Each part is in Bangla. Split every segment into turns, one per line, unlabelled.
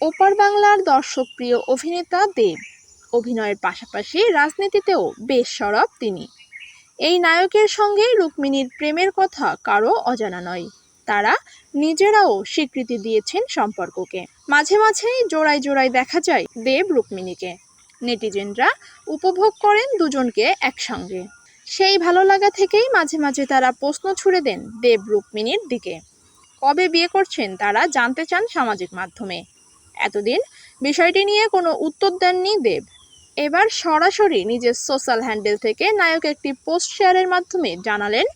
ওপার বাংলার দর্শকপ্রিয় অভিনেতা দেব। অভিনয়ের পাশাপাশি রাজনীতিতেও বেশ সরব তিনি। এই নায়কের সঙ্গে রুক্মিণীর প্রেমের কথা কারও অজানা নয়। তারা নিজেরাও স্বীকৃতি দিয়েছেন সম্পর্ককে। মাঝে মাঝেই জোড়ায় জোড়ায় দেখা যায় দেব রুক্মিণীকে। নেটিজেনরা উপভোগ করেন দুজনকে একসঙ্গে। সেই ভালো লাগা থেকেই মাঝে মাঝে তারা প্রশ্ন ছুড়ে দেন দেব রুক্মিণীর দিকে। কবে বিয়ে করছেন তারা জানতে চান সামাজিক মাধ্যমে। এতদিন বিষয়টি নিয়ে কোনো উত্তর দেননি দেব। এবার সরাসরি নিজের সোশ্যাল হ্যান্ডেল থেকে নায়ক একটি পোস্ট শেয়ারের মাধ্যমে জানালেন,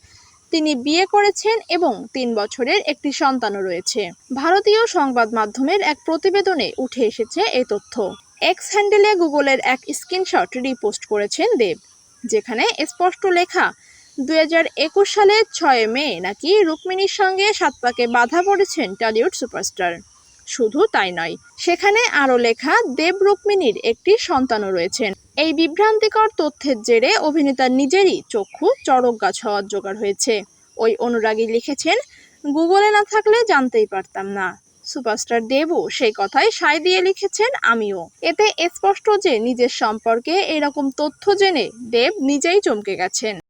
তিনি বিয়ে করেছেন এবং তিন বছরের একটি সন্তানও রয়েছে। ভারতীয় সংবাদ মাধ্যমের এক প্রতিবেদনে উঠে এসেছে এই তথ্য। এক্স হ্যান্ডেলে গুগলের এক স্ক্রিনশট রিপোস্ট করেছেন দেব, যেখানে স্পষ্ট লেখা, দুই হাজার একুশ সালের ছয় মে নাকি রুক্মিণীর সঙ্গে সাত পাকে বাধা পড়েছেন টলিউড সুপারস্টার। শুধু তাই নয়, সেখানে আরও লেখা দেব রুক্মিণীর একটি সন্তানও রয়েছেন। এই বিভ্রান্তিকর তথ্যের জেরে অভিনেতার নিজেরই চক্ষু চড়ক গাছ হওয়ার জোগাড় হয়েছে। ওই অনুরাগী লিখেছেন, গুগলে না থাকলে জানতেই পারতাম না। সুপারস্টার দেবও সেই কথায় সায় দিয়ে লিখেছেন, আমিও। এতে স্পষ্ট যে নিজের সম্পর্কে এরকম তথ্য জেনে দেব নিজেই চমকে গেছেন।